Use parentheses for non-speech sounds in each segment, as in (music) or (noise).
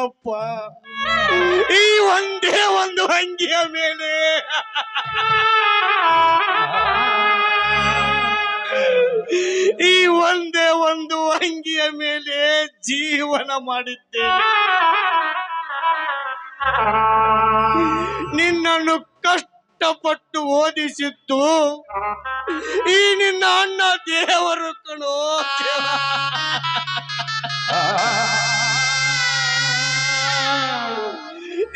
ಏನಪ್ಪ (laughs) ಈ ಒಂದೇ ಒಂದು ಅಂಗಿಯ ಮೇಲೆ. (laughs) ಈ ಒಂದೇ ಒಂದು ಅಂಗಿಯ ಮೇಲೆ ಜೀವನ ಮಾಡಿದ್ದೆ (laughs) ನಿನ್ನನ್ನು ಕಷ್ಟಪಟ್ಟು ಓದಿಸಿತ್ತು ಈ ನಿನ್ನ ಅಣ್ಣ ದೇವರು ಕಣೋ.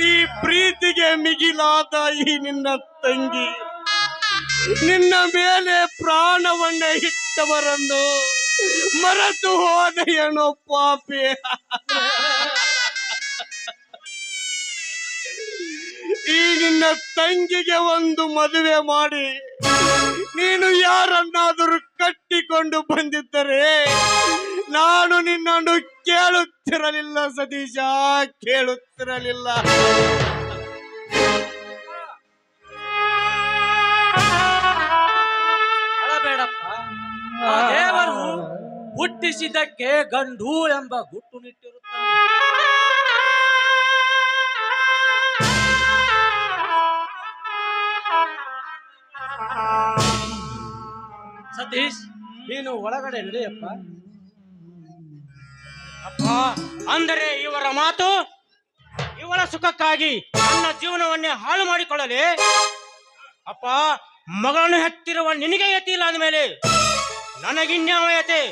ಈ ಪ್ರೀತಿಗೆ ಮಿಗಿಲಾದ ಈ ನಿನ್ನ ತಂಗಿ, ನಿನ್ನ ಮೇಲೆ ಪ್ರಾಣವನ್ನ ಇಟ್ಟವರನ್ನು ಮರೆತು ಹೋದೆಯೇನೋ ಪಾಪಿ. ಈ ನಿನ್ನ ತಂಗಿಗೆ ಒಂದು ಮದುವೆ ಮಾಡಿ, ನೀನು ಯಾರನ್ನಾದರೂ ಕಟ್ಟಿಕೊಂಡು ಬಂದಿದ್ದರೆ, ನಾನು ನಿನ್ನನ್ನು ಕೇಳುತ್ತಿರಲಿಲ್ಲ ಸತೀಶ ಕೇಳುತ್ತಿರಲಿಲ್ಲ. ಬೇಡಪ್ಪ ದೇವರು ಹುಟ್ಟಿಸಿದ್ದಕ್ಕೆ ಗಂಡು ಎಂಬ ಗುಟ್ಟು ನಿಟ್ಟಿರುತ್ತ ಸತೀಶ್ ನೀನು ಒಳಗಡೆ ನಡೆಯಪ್ಪ. ಅಂದರೆ ಇವರ ಮಾತು ಇವರ ಸುಖಕ್ಕಾಗಿ ನನ್ನ ಜೀವನವನ್ನೇ ಹಾಳು ಮಾಡಿಕೊಳ್ಳಲಿ. ಅಪ್ಪ, ಮಗಳನ್ನು ಹೆತ್ತಿರುವ ನಿನಗೆ ಯತಿ ಇಲ್ಲ ಅಂದಮೇಲೆ ನನಗಿನ್ಯಾವ ಯತೆ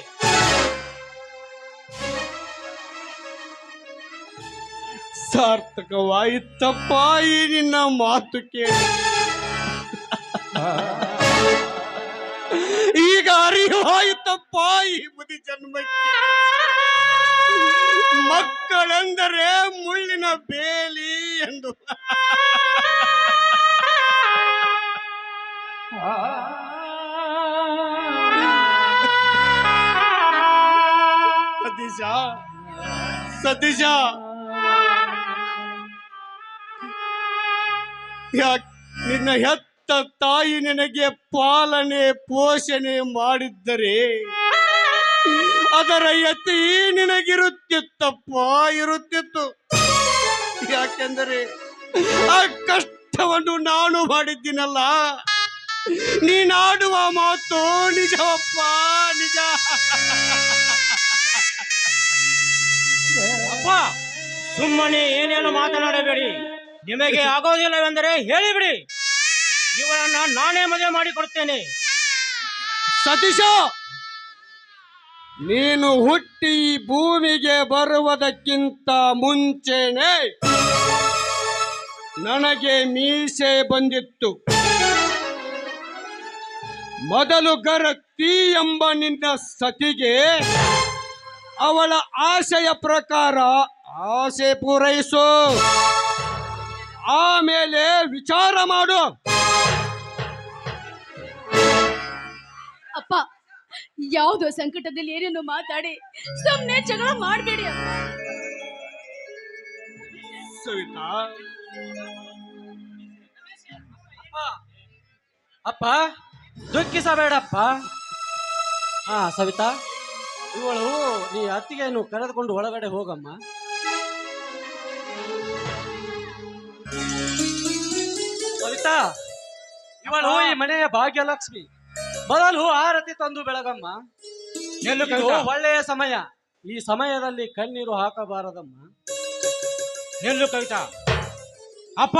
ಸಾರ್ಥಕವಾಯಿತಪ್ಪ ಈ ನಿನ್ನ ಮಾತು ಕೇಳಿ. ಈಗ ಅರಿವಾಯಿತಪ್ಪ ಈ ಬುದ್ಧಿ ಜನ್ಮಕ್ಕೆ. ಮಕ್ಕಳೆಂದರೆ ಮುಳ್ಳಿನ ಬೇಲಿ ಎಂದು. ಸತೀಶ ಸತೀಶ. ನಿನ್ನ ಹೆತ್ತ ತಾಯಿ ನಿನಗೆ ಪಾಲನೆ ಪೋಷಣೆ ಮಾಡಿದ್ದರೆ ಅದರ ಯತಿ ನಿನಗಿರುತ್ತಿತ್ತಪ್ಪ ಇರುತ್ತಿತ್ತು. ಯಾಕೆಂದರೆ ಆ ಕಷ್ಟವನ್ನು ನಾನು ಮಾಡಿದ್ದೀನಲ್ಲ. ನೀನಾಡುವ ಮಾತು ನಿಜವಪ್ಪ ನಿಜ. ಅಪ್ಪ ಸುಮ್ಮನೆ ಏನೇನು ಮಾತನಾಡಬೇಡಿ. ನಿಮಗೆ ಆಗೋದಿಲ್ಲವೆಂದರೆ ಹೇಳಿಬಿಡಿ. ಇವರನ್ನ ನಾನೇ ಮದುವೆ ಮಾಡಿಕೊಡ್ತೇನೆ. ಸತೀಶ! ನೀನು ಹುಟ್ಟಿ ಭೂಮಿಗೆ ಬರುವುದಕ್ಕಿಂತ ಮುಂಚೆನೆ ನನಗೆ ಮೀಸೆ ಬಂದಿತ್ತು. ಮೊದಲು ಗರತ್ತಿ ಎಂಬ ನಿನ್ನ ಸತಿಗೆ ಅವಳ ಆಸೆಯ ಪ್ರಕಾರ ಆಸೆ ಪೂರೈಸು. ಆಮೇಲೆ ವಿಚಾರ ಮಾಡು. ಯಾವುದೋ ಸಂಕಟದಲ್ಲಿ ಏನೇನು ಮಾತಾಡಿ ಸುಮ್ಮನೆ ಜಗಳ ಮಾಡಬೇಡಿ ಸವಿತಾ. ಅಪ್ಪ, ದುಃಖಿಸಬೇಡಪ್ಪ. ಹಾ, ಸವಿತಾ, ಇವಳು ನೀ ಅತ್ತಿಗೆಯನ್ನು ಕರೆದುಕೊಂಡು ಒಳಗಡೆ ಹೋಗಮ್ಮ. ಸವಿತಾ, ಇವಳು ಈ ಮನೆಯ ಭಾಗ್ಯಲಕ್ಷ್ಮಿ. ಮೊದಲು ಆರತಿ ತಂದು ಬೆಳಗಮ್ಮ. ಇದು ಒಳ್ಳೆಯ ಸಮಯ. ಈ ಸಮಯದಲ್ಲಿ ಕಣ್ಣೀರು ಹಾಕಬಾರದಮ್ಮ. ನಿಲ್ಲು ಕವಿತಾ? ಅಪ್ಪ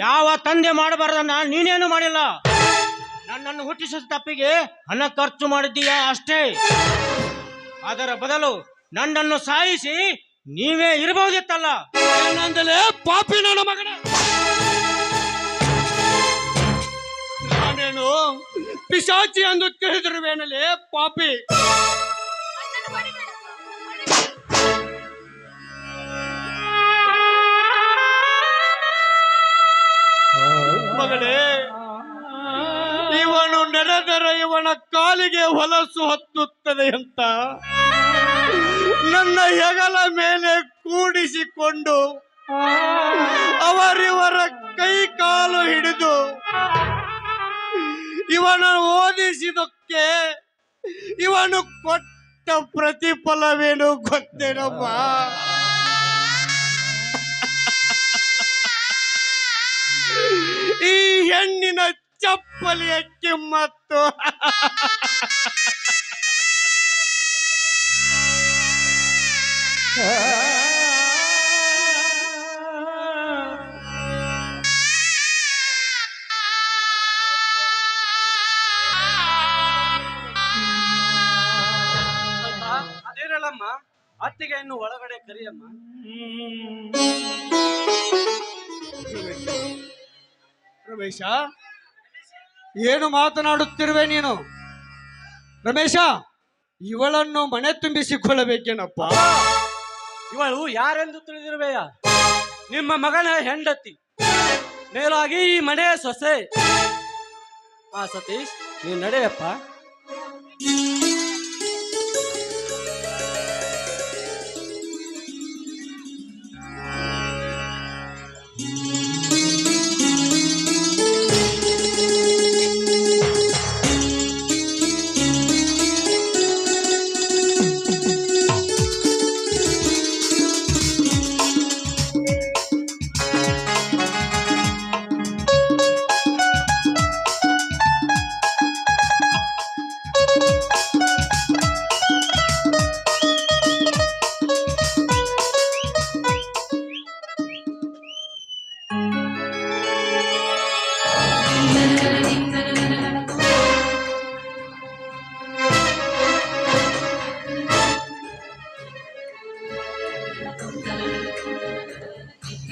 ಯಾವ ತಂದೆ ಮಾಡಬಾರದನ್ನ ನೀನೇನು ಮಾಡಿಲ್ಲ? ನನ್ನನ್ನು ಹುಟ್ಟಿಸಿದ ತಪ್ಪಿಗೆ ಹಣ ಖರ್ಚು ಮಾಡಿದ್ದೀಯಾ ಅಷ್ಟೇ? ಅದರ ಬದಲು ನನ್ನನ್ನು ಸಾಯಿಸಿ ನೀವೇ ಇರಬಹುದಿತ್ತಲ್ಲ? ಏನಂದಲೇ ಪಾಪಿ ನನ್ನ ಮಗನೇ. ನಾನೇನು ಪಿಶಾಚಿ ಎಂದು ತಿಳಿದಿರುವೇನಲೇ ಪಾಪಿ. ಮಗಳೇ, ಇವನು ನಡೆದರೆ ಇವನ ಕಾಲಿಗೆ ಹೊಲಸು ಹತ್ತುತ್ತದೆ ಅಂತ ನನ್ನ ಹೆಗಲ ಮೇಲೆ ಕೂಡಿಸಿಕೊಂಡು ಅವರಿವರ ಕೈ ಕಾಲು ಹಿಡಿದು ಇವನು ಓದಿಸಿದಕ್ಕೆ ಇವನು ಕೊಟ್ಟ ಪ್ರತಿಫಲವೇನು ಗೊತ್ತೇನಪ್ಪ ಈ ಹೆಣ್ಣಿನ ಚಪ್ಪಲಿಯ ಕಿಮ್ಮತ್ತು. ಕರಿಯಮ್ಮ. ರಮೇಶ ಏನು ಮಾತನಾಡುತ್ತಿರುವೆ ನೀನು? ರಮೇಶ ಇವಳನ್ನು ಮನೆ ತುಂಬಿಸಿಕೊಳ್ಳಬೇಕೇನಪ್ಪ ಇವಳು ಯಾರೆಂದು ತಿಳಿದಿರುವೆಯ? ನಿಮ್ಮ ಮಗನ ಹೆಂಡತಿ ಮೇಲಾಗಿ ಈ ಮನೆಯ ಸೊಸೆ. ಆ ಸತೀಶ್ ನೀನ್ ನಡೆಯಪ್ಪ.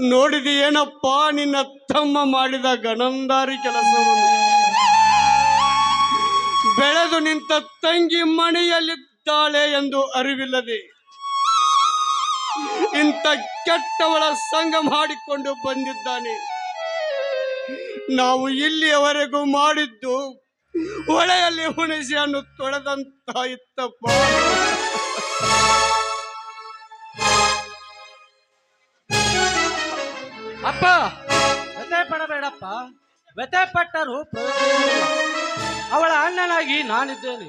ನೋಡಿದೆಯೇನಪ್ಪ? ನಿನ್ನ ತಮ್ಮ ಮಾಡಿದ ಗಣಂದಾರಿ ಕೆಲಸವನ್ನು. ಬೆಳೆದು ನಿಂತ ತಂಗಿ ಮನೆಯಲ್ಲಿದ್ದಾಳೆ ಎಂದು ಅರಿವಿಲ್ಲದೆ. ಇಂಥ ಕೆಟ್ಟವಳ ಸಂಘ ಮಾಡಿಕೊಂಡು ಬಂದಿದ್ದಾನೆ. ನಾವು ಇಲ್ಲಿಯವರೆಗೂ ಮಾಡಿದ್ದು ಒಳೆಯಲ್ಲಿ ಹುಣಸಿಯನ್ನು ತೊಳೆದಂತ ಅಪ್ಪ! ವ್ಯಥೆ ಪಡಬೇಡಪ್ಪ. ವ್ಯಥೆ ಪಟ್ಟರು. ಅವಳ ಅಣ್ಣನಾಗಿ ನಾನಿದ್ದೇನೆ.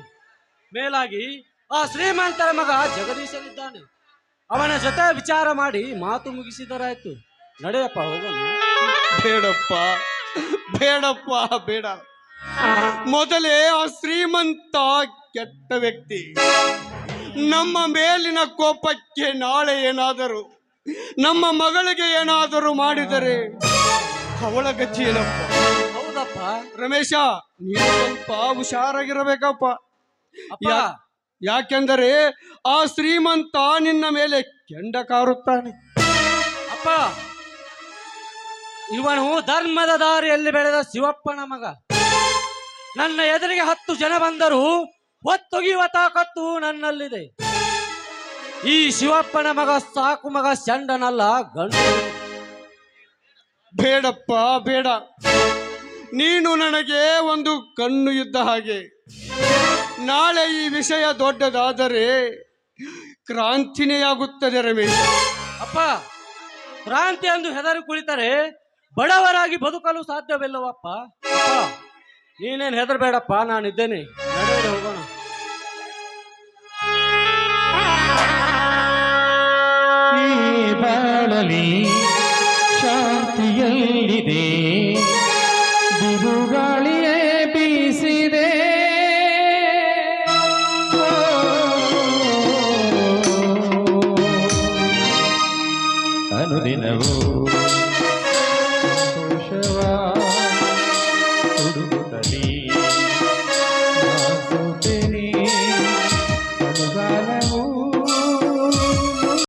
ಮೇಲಾಗಿ ಆ ಶ್ರೀಮಂತರ ಮಗ ಜಗದೀಶನಿದ್ದಾನೆ. ಅವನ ಜೊತೆ ವಿಚಾರ ಮಾಡಿ ಮಾತು ಮುಗಿಸಿದರಾಯ್ತು. ನಡೆಯಪ್ಪ, ಹೋಗೋಣ. ಬೇಡಪ್ಪ. ಬೇಡಪ್ಪ, ಬೇಡ. ಮೊದಲೇ ಆ ಶ್ರೀಮಂತ ಕೆಟ್ಟ ವ್ಯಕ್ತಿ. ನಮ್ಮ ಮೇಲಿನ ಕೋಪಕ್ಕೆ ನಾಳೆ ಏನಾದರೂ ನಮ್ಮ ಮಗಳಿಗೆ ಏನಾದರೂ ಮಾಡಿದರೆ? ಅವಳ ಗತಿ ಏನಪ್ಪ ಹೌದಪ್ಪ. ರಮೇಶ ನೀನು ಸ್ವಲ್ಪ ಹುಷಾರಾಗಿರಬೇಕಪ್ಪ. ಯಾ- ಯಾಕೆಂದರೆ ಆ ಶ್ರೀಮಂತ ನಿನ್ನ ಮೇಲೆ ಕೆಂಡ ಕಾರುತ್ತಾನೆ. ಅಪ್ಪ. ಇವನು ಧರ್ಮದ ದಾರಿಯಲ್ಲಿ ಬೆಳೆದ ಶಿವಪ್ಪನ ಮಗ. ನನ್ನ ಎದುರಿಗೆ ಹತ್ತು ಜನ ಬಂದರೂ ಒತ್ತೊಗೆಯುವ ತಾಕತ್ತು ನನ್ನಲ್ಲಿದೆ. ಈ ಶಿವಪ್ಪನ ಮಗ ಸಾಕು ಮಗ ಚಂಡನಲ್ಲ ಗಂಡು. ಬೇಡಪ್ಪ ಬೇಡ. ನೀನು ನನಗೆ ಒಂದು ಕಣ್ಣು ಇದ್ದ ಹಾಗೆ. ನಾಳೆ ಈ ವಿಷಯ ದೊಡ್ಡದಾದರೆ ಕ್ರಾಂತಿನೇ ಆಗುತ್ತದೆ ರಮೇಶ್. ಅಪ್ಪ ಕ್ರಾಂತಿ ಎಂದು ಹೆದರಿ ಕುಳಿತರೆ ಬಡವರಾಗಿ ಬದುಕಲು ಸಾಧ್ಯವಿಲ್ಲವಪ್ಪ. ಅಪ್ಪ ನೀನೇನು ಹೆದರಬೇಡಪ್ಪ ನಾನಿದ್ದೇನೆ. ಮನವಿ ಶಾಂತಿಯಲ್ಲಿದೆ ಬಿರುಗಾಳಿಯೇ ಬೀಸಿದೆ. ಅನುದಿನವೂ